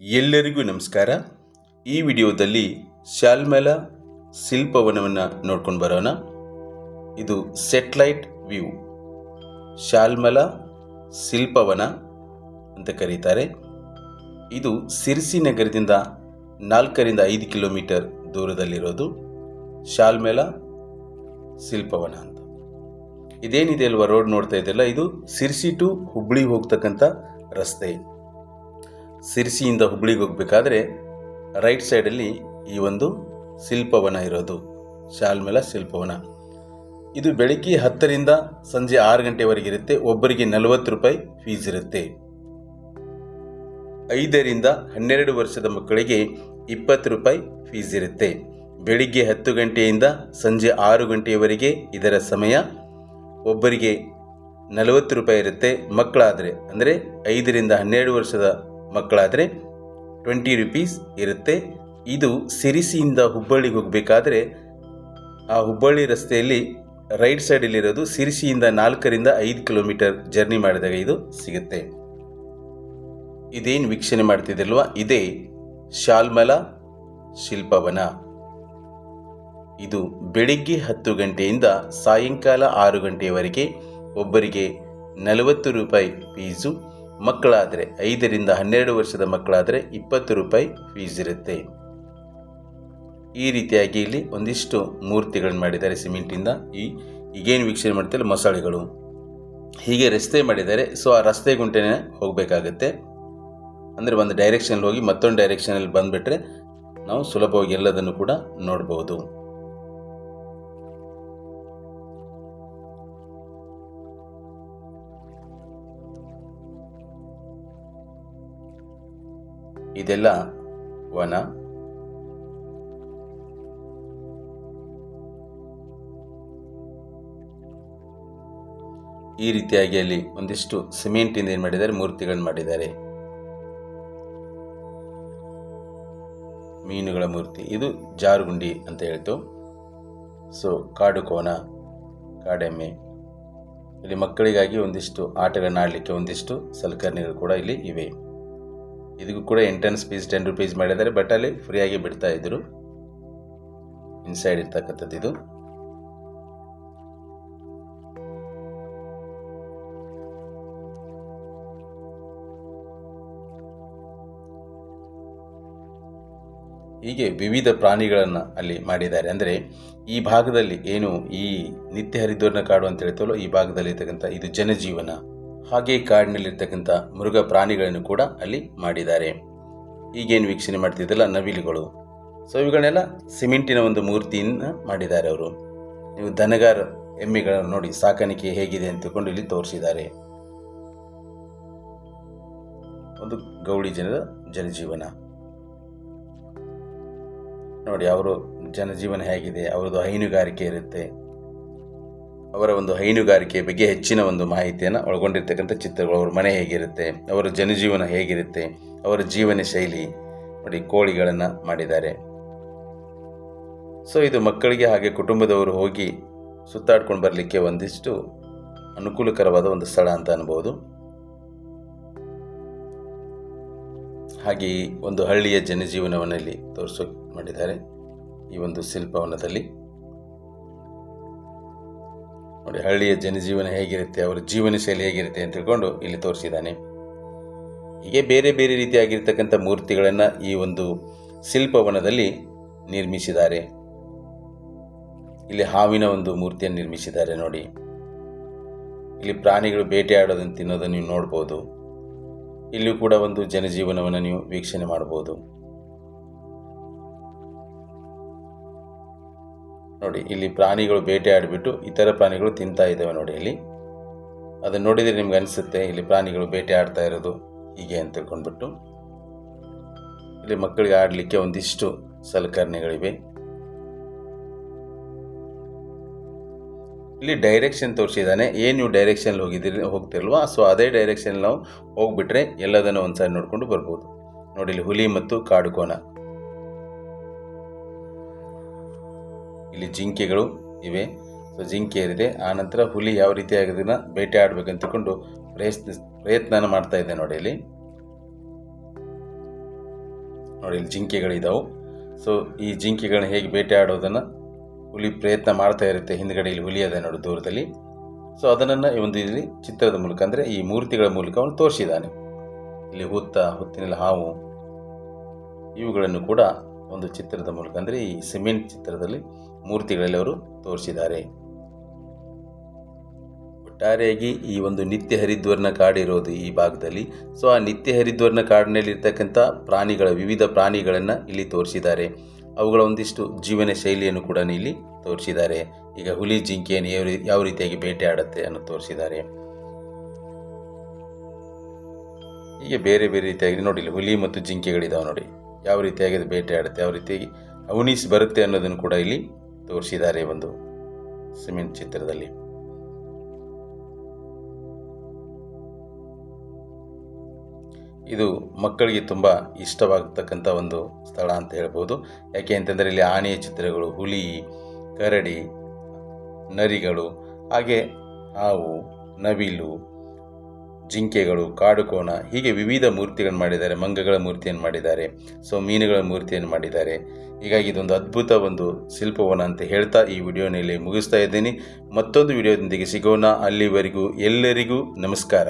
ಎಲ್ಲರಿಗೂ ನಮಸ್ಕಾರ. ಈ ವಿಡಿಯೋದಲ್ಲಿ ಶಾಲ್ಮಲ ಶಿಲ್ಪವನವನ್ನು ನೋಡ್ಕೊಂಡು ಬರೋಣ. ಇದು ಸೆಟ್ಲೈಟ್ ವ್ಯೂ. ಶಾಲ್ಮಲ ಶಿಲ್ಪವನ ಅಂತ ಕರೀತಾರೆ. ಇದು ಸಿರ್ಸಿ ನಗರದಿಂದ ನಾಲ್ಕರಿಂದ ಐದು ಕಿಲೋಮೀಟರ್ ದೂರದಲ್ಲಿರೋದು ಶಾಲ್ಮೆಲ ಶಿಲ್ಪವನ ಅಂತ. ಇದೇನಿದೆ ಅಲ್ವಾ ರೋಡ್ ನೋಡ್ತಾ ಇದೆಯಲ್ಲ, ಇದು ಸಿರ್ಸಿ ಟು ಹುಬ್ಬಳ್ಳಿ ಹೋಗ್ತಕ್ಕಂಥ ರಸ್ತೆ. ಸಿರ್ಸಿಯಿಂದ ಹುಬ್ಳಿಗೆ ಹೋಗಬೇಕಾದ್ರೆ ರೈಟ್ ಸೈಡಲ್ಲಿ ಈ ಒಂದು ಶಿಲ್ಪವನ ಇರೋದು, ಶಾಲ್ಮೆಲ ಶಿಲ್ಪವನ. ಇದು ಬೆಳಗ್ಗೆ ಹತ್ತರಿಂದ ಸಂಜೆ ಆರು ಗಂಟೆವರೆಗೆ ಇರುತ್ತೆ, ಒಬ್ಬರಿಗೆ ನಲವತ್ತು ರೂಪಾಯಿ ಫೀಸ್ ಇರುತ್ತೆ. ಐದರಿಂದ ಹನ್ನೆರಡು ವರ್ಷದ ಮಕ್ಕಳಿಗೆ ಇಪ್ಪತ್ತು ರೂಪಾಯಿ ಫೀಸ್ ಇರುತ್ತೆ. ಬೆಳಿಗ್ಗೆ ಹತ್ತು ಗಂಟೆಯಿಂದ ಸಂಜೆ ಆರು ಗಂಟೆಯವರೆಗೆ ಇದರ ಸಮಯ ಒಬ್ಬರಿಗೆ ನಲವತ್ತು ರೂಪಾಯಿ ಇರುತ್ತೆ ಮಕ್ಕಳಾದರೆ. ಅಂದರೆ ಐದರಿಂದ ಹನ್ನೆರಡು ವರ್ಷದ ಮಕ್ಕಳಾದರೆ ಟ್ವೆಂಟಿ ರುಪೀಸ್ ಇರುತ್ತೆ. ಇದು ಸಿರಿಸಿಯಿಂದ ಹುಬ್ಬಳ್ಳಿಗೆ ಹೋಗಬೇಕಾದ್ರೆ ಆ ಹುಬ್ಬಳ್ಳಿ ರಸ್ತೆಯಲ್ಲಿ ರೈಟ್ ಸೈಡಲ್ಲಿರೋದು ಸಿರಿಸಿಯಿಂದ ನಾಲ್ಕರಿಂದ ಐದು ಕಿಲೋಮೀಟರ್ ಜರ್ನಿ ಮಾಡಿದಾಗ ಇದು ಸಿಗುತ್ತೆ. ಇದೇನು ವೀಕ್ಷಣೆ ಮಾಡ್ತಿದ್ದಿಲ್ವ ಇದೇ ಶಾಲ್ಮಲ ಶಿಲ್ಪವನ. ಇದು ಬೆಳಿಗ್ಗೆ ಹತ್ತು ಗಂಟೆಯಿಂದ ಸಾಯಂಕಾಲ ಆರು ಗಂಟೆಯವರೆಗೆ ಒಬ್ಬರಿಗೆ ನಲವತ್ತು ರೂಪಾಯಿ ಫೀಸು. ಮಕ್ಕಳಾದರೆ, ಐದರಿಂದ ಹನ್ನೆರಡು ವರ್ಷದ ಮಕ್ಕಳಾದರೆ ಇಪ್ಪತ್ತು ರೂಪಾಯಿ ಫೀಸ್ ಇರುತ್ತೆ. ಈ ರೀತಿಯಾಗಿ ಇಲ್ಲಿ ಒಂದಿಷ್ಟು ಮೂರ್ತಿಗಳನ್ನು ಮಾಡಿದ್ದಾರೆ ಸಿಮೆಂಟಿಂದ. ಈ ಈಗೇನು ವೀಕ್ಷಣೆ ಮಾಡ್ತಾರೆ ಮೊಸಳೆಗಳು. ಹೀಗೆ ರಸ್ತೆ ಮಾಡಿದ್ದಾರೆ. ಸೊ ಆ ರಸ್ತೆ ಗುಂಟೆನೇ ಹೋಗಬೇಕಾಗತ್ತೆ. ಅಂದರೆ ಒಂದು ಡೈರೆಕ್ಷನಲ್ಲಿ ಹೋಗಿ ಮತ್ತೊಂದು ಡೈರೆಕ್ಷನಲ್ಲಿ ಬಂದುಬಿಟ್ರೆ ನಾವು ಸುಲಭವಾಗಿ ಎಲ್ಲದನ್ನು ಕೂಡ ನೋಡ್ಬೋದು. ಇದೆಲ್ಲ ವನ. ಈ ರೀತಿಯಾಗಿ ಅಲ್ಲಿ ಒಂದಿಷ್ಟು ಸಿಮೆಂಟಿಂದ ಏನು ಮಾಡಿದ್ದಾರೆ? ಮೂರ್ತಿಗಳನ್ನು ಮಾಡಿದ್ದಾರೆ. ಮೀನುಗಳ ಮೂರ್ತಿ. ಇದು ಜಾರುಗುಂಡಿ ಅಂತ ಹೇಳ್ತು. ಸೊ ಕಾಡು ಕೋನ, ಕಾಡೆಮ್ಮೆ. ಇಲ್ಲಿ ಮಕ್ಕಳಿಗಾಗಿ ಒಂದಿಷ್ಟು ಆಟಗಳನ್ನ ಆಡಲಿಕ್ಕೆ ಒಂದಿಷ್ಟು ಸಲಕರಣೆಗಳು ಕೂಡ ಇಲ್ಲಿ ಇವೆ. ಇದಕ್ಕೂ ಕೂಡ ಎಂಟ್ರೆನ್ಸ್ ಫೀಸ್ ಟೆನ್ ರುಪೀಸ್ ಮಾಡಿದ್ದಾರೆ ಬಟ್ ಅಲ್ಲಿ ಫ್ರೀಯಾಗಿ ಬಿಡ್ತಾ ಇದ್ದರು ಇನ್ಸೈಡ್ ಇರ್ತಕ್ಕಂಥದ್ದು ಇದು. ಹೀಗೆ ವಿವಿಧ ಪ್ರಾಣಿಗಳನ್ನು ಅಲ್ಲಿ ಮಾಡಿದ್ದಾರೆ. ಅಂದರೆ ಈ ಭಾಗದಲ್ಲಿ ಏನು ಈ ನಿತ್ಯ ಹರಿದ್ವರ್ಣ ಕಾಡು ಅಂತ ಹೇಳ್ತವಲ್ಲ, ಈ ಭಾಗದಲ್ಲಿ ಇರ್ತಕ್ಕಂಥ ಇದು ಜನಜೀವನ. ಹಾಗೆ ಕಾಡಿನಲ್ಲಿರ್ತಕ್ಕಂಥ ಮೃಗ ಪ್ರಾಣಿಗಳನ್ನು ಕೂಡ ಅಲ್ಲಿ ಮಾಡಿದ್ದಾರೆ. ಈಗೇನು ವೀಕ್ಷಣೆ ಮಾಡ್ತಿದ್ದಲ್ಲ ನವಿಲುಗಳು. ಸೊ ಇವುಗಳನ್ನೆಲ್ಲ ಸಿಮೆಂಟಿನ ಒಂದು ಮೂರ್ತಿಯನ್ನು ಮಾಡಿದ್ದಾರೆ ಅವರು. ನೀವು ದನಗಾರ ಎಮ್ಮೆಗಳನ್ನು ನೋಡಿ ಸಾಕಾಣಿಕೆ ಹೇಗಿದೆ ಅಂತ ತಿಳ್ಕೊಂಡು ಇಲ್ಲಿ ತೋರಿಸಿದ್ದಾರೆ. ಒಂದು ಗೌಳಿ ಜನರ ಜನಜೀವನ. ನೋಡಿ, ಅವರು ಜನಜೀವನ ಹೇಗಿದೆ, ಅವರದ್ದು ಹೈನುಗಾರಿಕೆ ಇರುತ್ತೆ. ಅವರ ಒಂದು ಹೈನುಗಾರಿಕೆ ಬಗ್ಗೆ ಹೆಚ್ಚಿನ ಒಂದು ಮಾಹಿತಿಯನ್ನು ಒಳಗೊಂಡಿರ್ತಕ್ಕಂಥ ಚಿತ್ರಗಳು. ಅವ್ರ ಮನೆ ಹೇಗಿರುತ್ತೆ, ಅವರ ಜನಜೀವನ ಹೇಗಿರುತ್ತೆ, ಅವರ ಜೀವನ ಶೈಲಿ ನೋಡಿ ಕೋಳಿಗಳನ್ನು ಮಾಡಿದ್ದಾರೆ. ಸೊ ಇದು ಮಕ್ಕಳಿಗೆ ಹಾಗೆ ಕುಟುಂಬದವರು ಹೋಗಿ ಸುತ್ತಾಡ್ಕೊಂಡು ಬರಲಿಕ್ಕೆ ಒಂದಿಷ್ಟು ಅನುಕೂಲಕರವಾದ ಒಂದು ಸ್ಥಳ ಅಂತ ಅನ್ಬೋದು. ಹಾಗೆ ಒಂದು ಹಳ್ಳಿಯ ಜನಜೀವನವನ್ನು ಇಲ್ಲಿ ತೋರಿಸೋ ಮಾಡಿದ್ದಾರೆ ಈ ಒಂದು ಶಿಲ್ಪವನದಲ್ಲಿ. ನೋಡಿ, ಹಳ್ಳಿಯ ಜನಜೀವನ ಹೇಗಿರುತ್ತೆ, ಅವರ ಜೀವನ ಶೈಲಿ ಹೇಗಿರುತ್ತೆ ಅಂತ ತಿಳ್ಕೊಂಡು ಇಲ್ಲಿ ತೋರಿಸಿದ್ದಾನೆ. ಹೀಗೆ ಬೇರೆ ಬೇರೆ ರೀತಿಯಾಗಿರ್ತಕ್ಕಂಥ ಮೂರ್ತಿಗಳನ್ನು ಈ ಒಂದು ಶಿಲ್ಪವನದಲ್ಲಿ ನಿರ್ಮಿಸಿದ್ದಾರೆ. ಇಲ್ಲಿ ಹಾವಿನ ಒಂದು ಮೂರ್ತಿಯನ್ನು ನಿರ್ಮಿಸಿದ್ದಾರೆ ನೋಡಿ. ಇಲ್ಲಿ ಪ್ರಾಣಿಗಳು ಬೇಟೆಯಾಡೋದನ್ನು ತಿನ್ನೋದನ್ನು ನೀವು ನೋಡ್ಬೋದು. ಇಲ್ಲಿಯೂ ಕೂಡ ಒಂದು ಜನಜೀವನವನ್ನು ನೀವು ವೀಕ್ಷಣೆ ಮಾಡ್ಬೋದು. ನೋಡಿ, ಇಲ್ಲಿ ಪ್ರಾಣಿಗಳು ಬೇಟೆ ಆಡಿಬಿಟ್ಟು ಇತರ ಪ್ರಾಣಿಗಳು ತಿಂತಾ ಇದ್ದಾವೆ ನೋಡಿ ಇಲ್ಲಿ. ಅದನ್ನು ನೋಡಿದರೆ ನಿಮ್ಗೆ ಅನಿಸುತ್ತೆ, ಇಲ್ಲಿ ಪ್ರಾಣಿಗಳು ಬೇಟೆ ಆಡ್ತಾ ಇರೋದು ಹೀಗೆ ಅಂತ ತಿಳ್ಕೊಂಡ್ಬಿಟ್ಟು. ಇಲ್ಲಿ ಮಕ್ಕಳಿಗೆ ಆಡಲಿಕ್ಕೆ ಒಂದಿಷ್ಟು ಸಲಕರಣೆಗಳಿವೆ. ಇಲ್ಲಿ ಡೈರೆಕ್ಷನ್ ತೋರಿಸಿದ್ದಾನೆ, ಏನು ನೀವು ಡೈರೆಕ್ಷನ್ ಹೋಗಿದ್ದೀರಿ ಹೋಗ್ತಿರಲ್ವಾ ಸೊ ಅದೇ ಡೈರೆಕ್ಷನ್ ನಾವು ಹೋಗ್ಬಿಟ್ರೆ ಎಲ್ಲದನ್ನು ಒಂದು ಸಾರಿ ನೋಡ್ಕೊಂಡು ಬರ್ಬೋದು. ನೋಡಿ, ಇಲ್ಲಿ ಹುಲಿ ಮತ್ತು ಕಾಡು ಇಲ್ಲಿ ಜಿಂಕೆಗಳು ಇವೆ. ಸೊ ಜಿಂಕೆ ಏರಿದೆ. ಆನಂತರ ಹುಲಿ ಯಾವ ರೀತಿಯಾಗಿ ಅದನ್ನು ಬೇಟೆ ಆಡಬೇಕಂತಕೊಂಡು ಪ್ರಯತ್ನ ಪ್ರಯತ್ನ ಮಾಡ್ತಾ ಇದೆ ನೋಡಿ ಇಲ್ಲಿ. ನೋಡಿ ಇಲ್ಲಿ ಜಿಂಕೆಗಳಿದ್ದಾವೆ ಸೊ ಈ ಜಿಂಕೆಗಳನ್ನ ಹೇಗೆ ಬೇಟೆ ಆಡೋದನ್ನು ಹುಲಿ ಪ್ರಯತ್ನ ಮಾಡ್ತಾ ಇರುತ್ತೆ. ಹಿಂದ್ಗಡೆ ಇಲ್ಲಿ ಹುಲಿ ಅದ ನೋಡಿ ದೂರದಲ್ಲಿ. ಸೊ ಅದನ್ನು ಒಂದು ಇಲ್ಲಿ ಚಿತ್ರದ ಮೂಲಕ ಅಂದರೆ ಈ ಮೂರ್ತಿಗಳ ಮೂಲಕ ಅವನು ತೋರಿಸಿದ್ದಾನೆ. ಇಲ್ಲಿ ಹುತ್ತ, ಹುತ್ತಿನಲ್ಲಿ ಹಾವು, ಇವುಗಳನ್ನು ಕೂಡ ಒಂದು ಚಿತ್ರದ ಮೂಲಕ. ಅಂದರೆ ಈ ಸಿಮೆಂಟ್ ಚಿತ್ರದಲ್ಲಿ ಮೂರ್ತಿಗಳಲ್ಲಿ ಅವರು ತೋರಿಸಿದ್ದಾರೆ. ಒಟ್ಟಾರೆಯಾಗಿ ಈ ಒಂದು ನಿತ್ಯ ಹರಿದ್ವರ್ಣ ಕಾಡಿರೋದು ಈ ಭಾಗದಲ್ಲಿ. ಸೊ, ಆ ನಿತ್ಯ ಹರಿದ್ವರ್ಣ ಕಾಡಿನಲ್ಲಿ ಇರ್ತಕ್ಕಂಥ ಪ್ರಾಣಿಗಳ, ವಿವಿಧ ಪ್ರಾಣಿಗಳನ್ನು ಇಲ್ಲಿ ತೋರಿಸಿದ್ದಾರೆ. ಅವುಗಳ ಒಂದಿಷ್ಟು ಜೀವನ ಶೈಲಿಯನ್ನು ಕೂಡ ಇಲ್ಲಿ ತೋರಿಸಿದ್ದಾರೆ. ಈಗ ಹುಲಿ ಜಿಂಕೆಯನ್ನು ಯಾವ ಯಾವ ರೀತಿಯಾಗಿ ಬೇಟೆ ಆಡುತ್ತೆ ಅನ್ನೋ ತೋರಿಸಿದ್ದಾರೆ. ಹೀಗೆ ಬೇರೆ ಬೇರೆ ರೀತಿಯಾಗಿ ನೋಡಿ, ಇಲ್ಲಿ ಹುಲಿ ಮತ್ತು ಜಿಂಕೆಗಳಿದಾವೆ ನೋಡಿ. ಯಾವ ರೀತಿಯಾಗಿ ಅದು ಬೇಟೆ ಆಡುತ್ತೆ, ಯಾವ ರೀತಿ ಅವನೀಸ್ ಬರುತ್ತೆ ಅನ್ನೋದನ್ನು ಕೂಡ ಇಲ್ಲಿ ತೋರಿಸಿದ್ದಾರೆ ಒಂದು ಸಿಮೆಂಟ್ ಚಿತ್ರದಲ್ಲಿ. ಇದು ಮಕ್ಕಳಿಗೆ ತುಂಬ ಇಷ್ಟವಾಗತಕ್ಕಂಥ ಒಂದು ಸ್ಥಳ ಅಂತ ಹೇಳ್ಬೋದು. ಯಾಕೆ ಅಂತಂದರೆ ಇಲ್ಲಿ ಆನೆಯ ಚಿತ್ರಗಳು, ಹುಲಿ, ಕರಡಿ, ನರಿಗಳು, ಹಾಗೆ ಹಾವು, ನವಿಲು ಜಿಂಕೆಗಳು, ಕಾಡುಕೋಣ, ಹೀಗೆ ವಿವಿಧ ಮೂರ್ತಿಗಳನ್ನು ಮಾಡಿದ್ದಾರೆ. ಮಂಗಗಳ ಮೂರ್ತಿಯನ್ನು ಮಾಡಿದ್ದಾರೆ. ಸೊ, ಮೀನುಗಳ ಮೂರ್ತಿಯನ್ನು ಮಾಡಿದ್ದಾರೆ. ಹೀಗಾಗಿ ಇದೊಂದು ಅದ್ಭುತ ಒಂದು ಶಿಲ್ಪವನ ಅಂತ ಹೇಳ್ತಾ ಈ ವಿಡಿಯೋನಲ್ಲಿ ಮುಗಿಸ್ತಾ ಇದ್ದೀನಿ. ಮತ್ತೊಂದು ವಿಡಿಯೋದೊಂದಿಗೆ ಸಿಗೋಣ. ಅಲ್ಲಿವರೆಗೂ ಎಲ್ಲರಿಗೂ ನಮಸ್ಕಾರ.